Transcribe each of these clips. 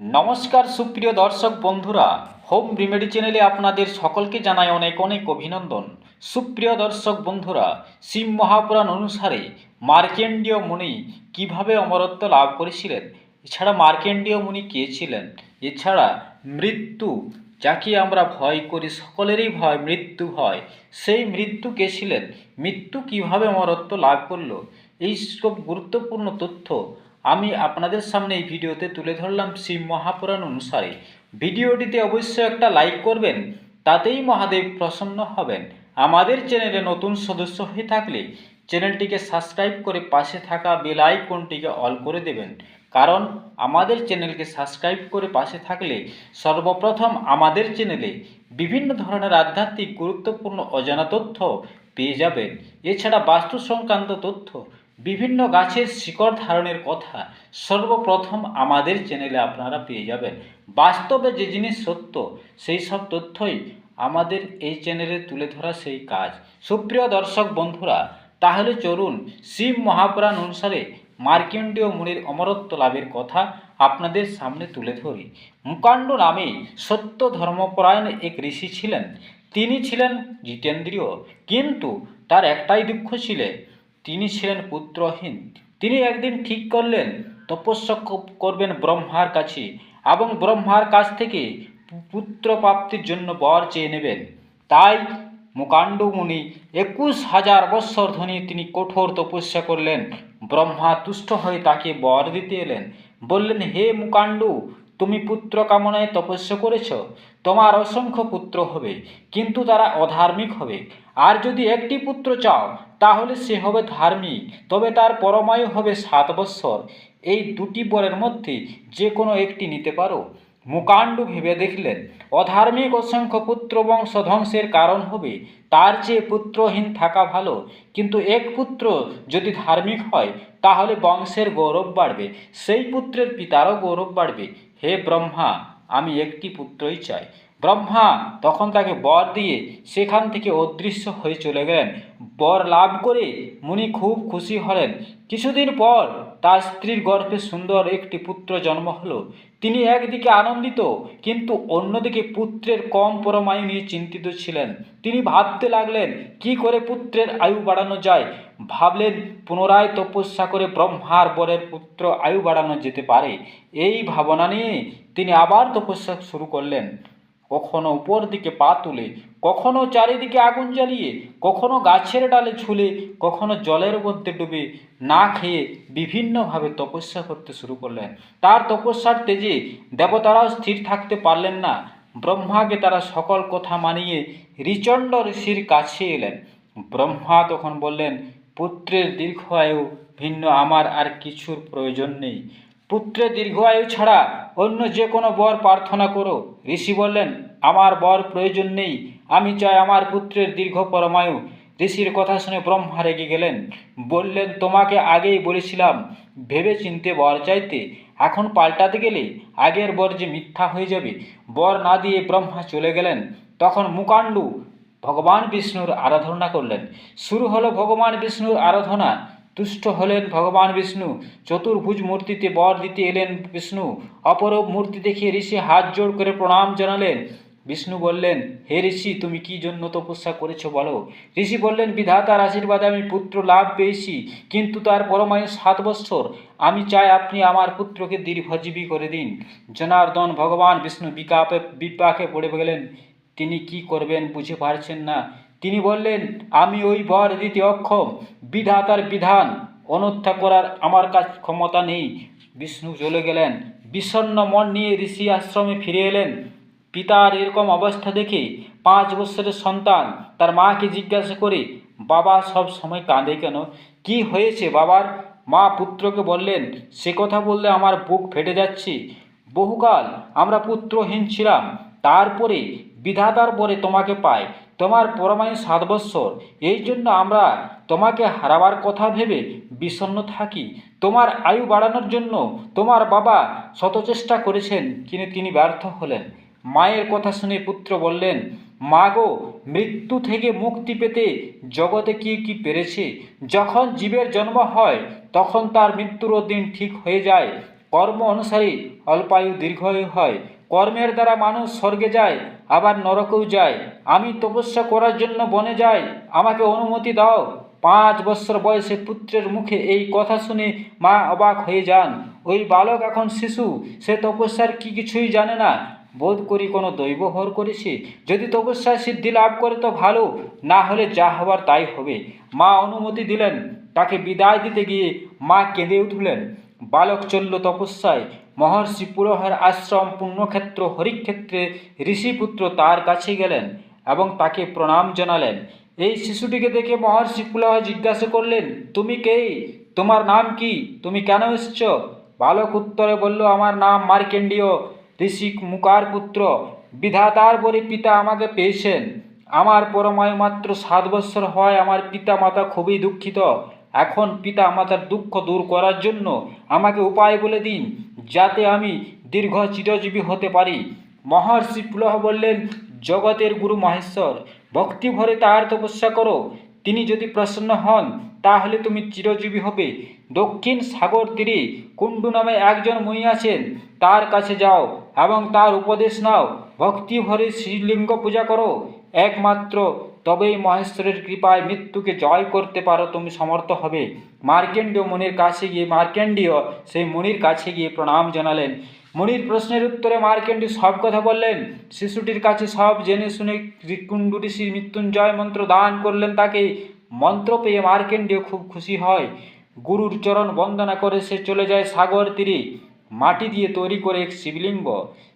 নমস্কার সুপ্রিয় দর্শক বন্ধুরা, হোম রিমেডি চ্যানেলে আপনাদের সকলকে জানাই অনেক অনেক অভিনন্দন। সুপ্রিয় দর্শক বন্ধুরা, শিব মহাপুরাণ অনুসারে মার্কেন্ডীয় মুনি কীভাবে অমরত্ব লাভ করেছিলেন? এছাড়া মার্কেন্ডীয় মুনি কে ছিলেন? এছাড়া মৃত্যু যাকে আমরা ভয় করি, সকলেরই ভয়, মৃত্যু ভয়, সেই মৃত্যু কে ছিলেন? মৃত্যু কীভাবে অমরত্ব লাভ করল? এই সব গুরুত্বপূর্ণ তথ্য আমি আপনাদের সামনে এই ভিডিওতে তুলে ধরলাম শিব মহাপুরাণ অনুসারে। ভিডিওটিতে অবশ্যই একটা লাইক করবেন, তাতেই মহাদেব প্রসন্ন হবেন। আমাদের চ্যানেলে নতুন সদস্য হয়ে থাকলে চ্যানেলটিকে সাবস্ক্রাইব করে পাশে থাকা বেল আইকনটিকে অল করে দেবেন। কারণ আমাদের চ্যানেলকে সাবস্ক্রাইব করে পাশে থাকলে সর্বপ্রথম আমাদের চ্যানেলে বিভিন্ন ধরনের আধ্যাত্মিক গুরুত্বপূর্ণ অজানা তথ্য পেয়ে যাবেন। এছাড়া বাস্তু সংক্রান্ত তথ্য বিভিন্ন গাছের শিকড় ধারণের কথা সর্বপ্রথম আমাদের চ্যানেলে আপনারা পেয়ে যাবেন। বাস্তবে যে জিনিস সত্য, সেই সব তথ্যই আমাদের এই চ্যানেলে তুলে ধরা সেই কাজ। সুপ্রিয় দর্শক বন্ধুরা, তাহলে চলুন শিব মহাপুরাণ অনুসারে মার্কেন্ডীয় মুনির অমরত্ব লাভের কথা আপনাদের সামনে তুলে ধরি। মুকাণ্ড নামে সত্য ধর্মপরায়ণ এক ঋষি ছিলেন। তিনি ছিলেন জিতেন্দ্রীয়, কিন্তু তার একটাই দুঃখ ছিলেন তিনি ছিলেন পুত্রহীন তিনি একদিন ঠিক করলেন তপস্যা করবেন ব্রহ্মার কাছে এবং ব্রহ্মার কাছ থেকে পুত্র প্রাপ্তির জন্য বর চেয়ে নেবেন। তাই মুকাণ্ড মুনি একুশ হাজার বৎসর ধরে তিনি কঠোর তপস্যা করলেন। ব্রহ্মা তুষ্ট হয়ে তাকে বর দিতে এলেন। বললেন, হে মুকাণ্ডু, তুমি পুত্র কামনায় তপস্যা করেছ? তোমার অসংখ্য পুত্র হবে, কিন্তু তারা অধার্মিক হবে। আর যদি একটি পুত্র চাও তাহলে সে হবে ধার্মিক, তবে তার পরমায়ু হবে সাত বৎসর। এই দুটি বরের মধ্যে যে কোনো একটি নিতে পারো। মুকাণ্ড ভেবে দেখলেন, অধার্মিক অসংখ্য পুত্র বংশ ধ্বংসের কারণ হবে, তার চেয়ে পুত্রহীন থাকা ভালো। কিন্তু এক পুত্র যদি ধার্মিক হয়, তাহলে বংশের গৌরব বাড়বে, সেই পুত্রের পিতারও গৌরব বাড়বে। হে ব্রহ্মা, আমি একটি পুত্রই চাই। ব্রহ্মা তখন তাকে বর দিয়ে সেখান থেকে অদৃশ্য হয়ে চলে গেলেন। বর লাভ করে মুনি খুব খুশি হলেন। কিছুদিন পর তার স্ত্রীর গর্ভে সুন্দর একটি পুত্র জন্ম হলো। তিনি একদিকে আনন্দিত, কিন্তু অন্যদিকে পুত্রের কম পরমায়ু নিয়ে চিন্তিত ছিলেন। তিনি ভাবতে লাগলেন, কি করে পুত্রের আয়ু বাড়ানো যায়? ভাবলেন, পুনরায় তপস্যা করে ব্রহ্মার বরের পুত্র আয়ু বাড়ানো যেতে পারে। এই ভাবনা নিয়ে তিনি আবার তপস্যা শুরু করলেন। কখনো উপর দিকে পা তুলে, কখনো চারিদিকে আগুন জ্বালিয়ে, কখনো গাছের ডালে ঝুলে, কখনো জলের মধ্যে ডুবে না খেয়ে বিভিন্নভাবে তপস্যা করতে শুরু করলেন। তার তপস্যার তেজে দেবতারাও স্থির থাকতে পারলেন না, ব্রহ্মাকে তারা সকল কথা মানিয়ে রিচণ্ড ঋষির কাছে এলেন। ব্রহ্মা তখন বললেন, পুত্রের দীর্ঘ আয়ু ভিন্ন, আমার আর কিছুর প্রয়োজন নেই। পুত্রের দীর্ঘ আয়ু ছাড়া অন্য যে কোনো বর প্রার্থনা করো। ঋষি বললেন, আমার বর প্রয়োজন নেই। আমি চাই আমার পুত্রের দীর্ঘ পরমায়ু। ঋষির কথা শুনে ব্রহ্মা রেগে গেলেন। বললেন, তোমাকে আগেই বলেছিলাম ভেবে চিনতে বর চাইতে। এখন পাল্টাতে গেলে আগের বর যে মিথ্যা হয়ে যাবে, বর না দিয়ে ব্রহ্মা চলে গেলেন। তখন মুকাণ্ডু ভগবান বিষ্ণুর আরাধনা করলেন। শুরু হলো ভগবান বিষ্ণুর আরাধনা। তুষ্ট হলেন ভগবান বিষ্ণু। চতুর্ভুজ মূর্তিতে বর দিতে এলেন বিষ্ণু। অপরূপ মূর্তি দেখে ঋষি হাত জোড় করে প্রণাম জানালেন। বিষ্ণু বললেন, হে ঋষি, তুমি কি জন্য তপস্যা করেছ বলো? ঋষি বললেন, বিধাতার আশীর্বাদে আমি পুত্র লাভ পেয়েছি, কিন্তু তার পরমায়ু সাত বৎসর। আমি চাই আপনি আমার পুত্রকে দীর্ঘজীবী করে দিন। জনার্দন ভগবান বিষ্ণু বিকাপে বিপাকে পড়ে গেলেন। তিনি কি করবেন বুঝে পারছেন না। তিনি বললেন, আমি ওই বর দিতে অক্ষম, বিধাতার বিধান। অনর্থা করার আমার কাছে ক্ষমতা নেই। বিষ্ণু চলে গেলেন। বিষণ্ণ মন নিয়ে ঋষি আশ্রমে ফিরে এলেন। পিতার এরকম অবস্থা দেখে পাঁচ বছরের সন্তান তার মাকে জিজ্ঞাসা করে, বাবা, সব সময় কাঁদে কেন? কি হয়েছে বাবার? মা পুত্রকে বললেন, সে কথা বললে আমার বুক ফেটে যাচ্ছে। বহুকাল আমরা পুত্রহীন ছিলাম। তারপরে বিধাতার পরে তোমাকে পাই। তোমার পরমায়ু সাত বৎসর। এই জন্য আমরা তোমাকে হারাবার কথা ভেবে বিষণ্ণ থাকি। তোমার আয়ু বাড়ানোর জন্য তোমার বাবা শত চেষ্টা করেছেন, কিন্তু তিনি ব্যর্থ হলেন। মায়ের কথা শুনে পুত্র বললেন, মা গো, মৃত্যু থেকে মুক্তি পেতে জগতে কি কি পেরেছে? যখন জীবের জন্ম হয়, তখন তার মৃত্যুরও দিন ঠিক হয়ে যায়। কর্ম অনুসারে অল্পায়ু দীর্ঘায়ু হয়। কর্মের দ্বারা মানুষ স্বর্গে যায়, আবার নরকেও যায়। আমি তপস্যা করার জন্য বনে যাই, আমাকে অনুমতি দাও। পাঁচ বৎসর বয়সে পুত্রের মুখে এই কথা শুনে মা অবাক হয়ে যান। ওই বালক এখন শিশু, সে তপস্যার কি কিছুই জানে না। বোধ করি কোনো দৈব হর করেছি। যদি তপস্যায় সিদ্ধি লাভ করে তো ভালো, না হলে যা হবার তাই হবে। মা অনুমতি দিলেন। তাকে বিদায় দিতে গিয়ে মা কেঁদে উঠলেন। বালক চলল তপস্যায়। মহর্ষি পুরোহের আশ্রম পুণ্যক্ষেত্র হরিক্ষেত্রে ঋষিপুত্র তার কাছে গেলেন এবং তাকে প্রণাম জানালেন। এই শিশুটিকে দেখে মহর্ষি পুলহ জিজ্ঞাসা করলেন, তুমি কে? তোমার নাম কি? তুমি কেন এসছ? বালক উত্তরে বলল, আমার নাম মার্কেন্ডীয়, ঋষি মুকার পুত্র। বিধাতার বলে পিতা আমাকে পেয়েছেন। আমার পরমায়ু মাত্র সাত বৎসর হয় আমার পিতা মাতা খুবই দুঃখিত। এখন পিতা মাতার দুঃখ দূর করার জন্য আমাকে উপায় বলে দিন, যাতে আমি দীর্ঘ চিরজীবী হতে পারি। মহর্ষি পুলহ বললেন, জগতের গুরু মহেশ্বর ভক্তি ভরে তার তপস্যা করো। তিনি যদি প্রসন্ন হন, তাহলে তুমি চিরজীবী হবে। দক্ষিণ সাগর তীরে কুণ্ডু নামে একজন মুনি আছেন। তার কাছে যাও এবং তার উপদেশ নাও। ভক্তি ভরে শ্রীলিঙ্গ পূজা করো। একমাত্র তবেই মহেশ্বরের কৃপায় মৃত্যুকে জয় করতে পারো, তুমি সমর্থ হবে। মার্কেন্ডীয় মুনির কাছে গিয়ে, মার্কেন্ডীয় সেই মুনির কাছে গিয়ে প্রণাম জানালেন। মুনির প্রশ্নের উত্তরে মার্কেন্ডী সব কথা বললেন। শিশুটির কাছে সব জেনে শুনে কুণ্ডু ঋষি মৃত্যুঞ্জয় মন্ত্র দান করলেন তাকে। মন্ত্র পেয়ে মার্কেন্ডীয় খুব খুশি হয়। গুরুর চরণ বন্দনা করে সে চলে যায় সাগর তীরে। মাটি দিয়ে তৈরি করে এক শিবলিঙ্গ।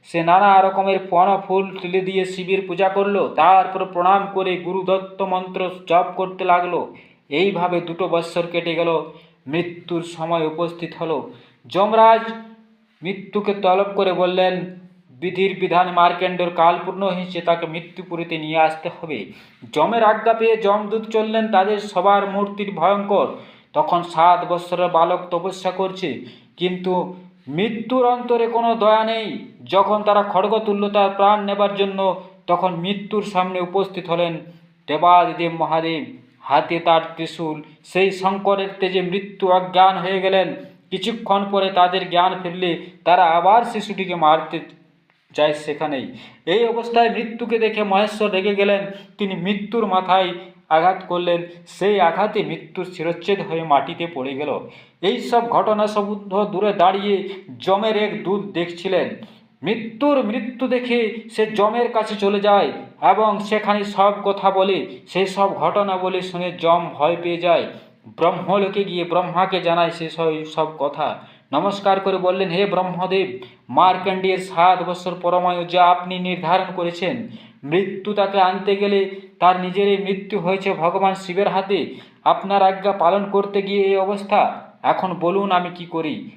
সে নানা রকমের ফল ফুল তুলে দিয়ে শিবের পূজা করল তারপর প্রণাম করে গুরু দত্ত মন্ত্র জপ করতে লাগল। এইভাবে দুটো বৎসর কেটে গেল, মৃত্যুর সময় উপস্থিত হলো। যমরাজ মৃত্যুকে তলব করে বললেন, বিধির বিধান মার্কেন্ডর কালপূর্ণ হিসেবে তাকে মৃত্যুপুরীতে নিয়ে আসতে হবে। যমের আজ্ঞা পেয়ে যমদূত চললেন তাদের সবার মূর্তির ভয়ঙ্কর। তখন সাত বৎসরের বালক তপস্যা করছে, কিন্তু মৃত্যুর অন্তরে কোনো দয়া নেই। যখন তারা খড়গ তুলল তার প্রাণ নেবার জন্য তখন মৃত্যুর সামনে উপস্থিত হলেন দেবাদিদেব মহাদেব। হাতে তার ত্রিশূল, সেই শঙ্করের তেজে মৃত্যু অজ্ঞান হয়ে গেলেন। কিছুক্ষণ পরে তাদের জ্ঞান ফিরলে তারা আবার শিশুটিকে মারতে যায় সেখানেই। এই অবস্থায় মৃত্যুকে দেখে মহেশ্বর রেগে গেলেন। তিনি মৃত্যুর মাথায় আঘাত করলেন, সেই আঘাতে মৃত্যুর শিরচ্ছেদ হয়ে মাটিতে পড়ে গেল। এই সব ঘটনা সমুদ্র দূরে দাঁড়িয়ে জমের এক দূত দেখছিলেন। মৃত্যুর মৃত্যু দেখে সে জমের কাছে চলে যায় এবং সেখানে সব কথা বলে সেই সব ঘটনা বলে শুনে জম ভয় পেয়ে যায়। ব্রহ্মলোকে গিয়ে ব্রহ্মাকে জানায় সে সব কথা। নমস্কার করে বললেন, হে ব্রহ্মদেব মার্কণ্ডের সাত বছর পরমায়ু যা আপনি নির্ধারণ করেছেন মৃত্যু তাকে আনতে গেলে তার নিজেরই মৃত্যু হয়েছে ভগবান শিবের হাতে। আপনার আজ্ঞা পালন করতে গিয়ে এই অবস্থা? এখন বলুন আমি কি করি?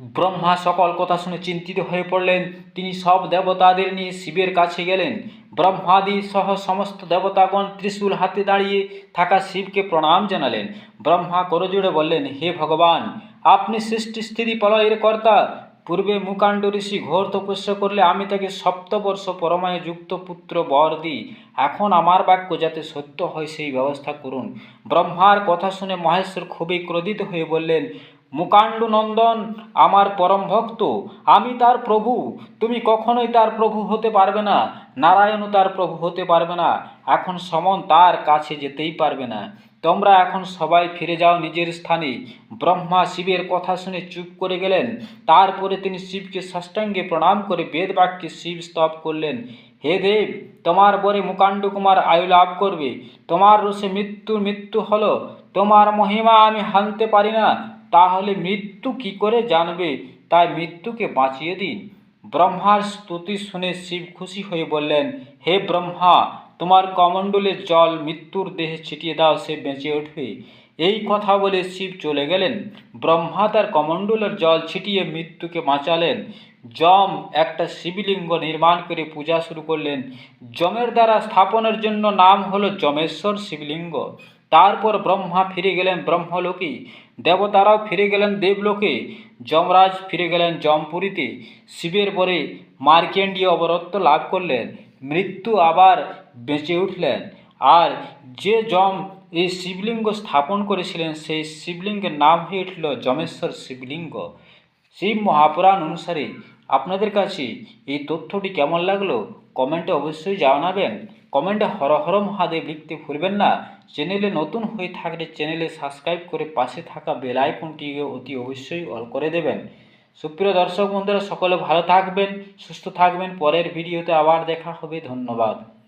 ব্রহ্মা সকল কথা শুনে চিন্তিত হয়ে পড়লেন। তিনি সব দেবতাদের নিয়ে শিবের কাছে গেলেন। ব্রহ্মাদি সহ সমস্ত দেবতাগণ ত্রিশূল হাতে দাঁড়িয়ে থাকা শিবকে প্রণাম জানালেন। ব্রহ্মা করজোড়ে বললেন, হে ভগবান, আপনি সৃষ্টি স্থিতি প্রলয়ের কর্তা। পূর্বে মুকাণ্ড ঋষি ঘোর তপস্যা করলে আমি তাকে সপ্তবর্ষ পরমায় যুক্ত পুত্র বর দিই। এখন আমার বাক্য যাতে সত্য হয় সেই ব্যবস্থা করুন। ব্রহ্মার কথা শুনে মহেশ্বর খুবই ক্রোধিত হয়ে বললেন, মুকাণ্ডু নন্দন, আমার পরম ভক্ত, আমি তার প্রভু। তুমি কখনোই তার প্রভু হতে পারবে না, নারায়ণও তার প্রভু হতে পারবে না। এখন সমন তার কাছে যেতেই পারবে না। তোমরা এখন সবাই ফিরে যাও নিজের স্থানে। ব্রহ্মা শিবের কথা শুনে চুপ করে গেলেন। তারপরে তিনি শিবকে ষষ্ঠাঙ্গে প্রণাম করে বেদ বাক্যে শিব স্তব করলেন। হে দেব, তোমার বরে মুকাণ্ড কুমার আয়ু লাভ করবে। তোমার রসে মৃত্যুর মৃত্যু হলো। তোমার মহিমা আমি হানতে পারি না। তাহলে মৃত্যু কি করে জানবে? তাই মৃত্যুকে বাঁচিয়ে দিন। ব্রহ্মার স্তুতি শুনে শিব খুশি হয়ে বললেন, হে ব্রহ্মা তোমার কমণ্ডলের জল, মৃত্যুর দেহে ছিটিয়ে দাও, সে বেঁচে উঠবে। এই কথা বলে শিব চলে গেলেন। ব্রহ্মা তার কমণ্ডলের জল ছিটিয়ে মৃত্যুকে বাঁচালেন। যম একটা শিবলিঙ্গ নির্মাণ করে পূজা শুরু করলেন। যমের দ্বারা স্থাপনের জন্য নাম হলো যমেশ্বর শিবলিঙ্গ। তারপর ব্রহ্মা ফিরে গেলেন ব্রহ্মলোকে। দেবতারাও ফিরে গেলেন দেবলোকে। যমরাজ ফিরে গেলেন যমপুরীতে। শিবের পরে মার্কেন্ডীয় অবরত্ব লাভ করলেন। মৃত্যু আবার বেঁচে উঠলেন। আর যে যম এই শিবলিঙ্গ স্থাপন করেছিলেন, সেই শিবলিঙ্গের নাম হয়ে উঠল যমেশ্বর শিবলিঙ্গ। শিব মহাপুরাণ অনুসারে আপনাদের কাছে এই তথ্যটি কেমন লাগল কমেন্টে অবশ্যই জানাবেন। কমেন্টে হর হর মহাদেব লিখতে ভুলবেন না। চ্যানেলে নতুন হয়ে থাকলে চ্যানেলে সাবস্ক্রাইব করে পাশে থাকা বেল আইকনটি অতি অবশ্যই অল করে দেবেন। সুপ্রিয় দর্শক বন্ধুরা, সকলে ভালো থাকবেন, সুস্থ থাকবেন। পরের ভিডিওতে আবার দেখা হবে। ধন্যবাদ।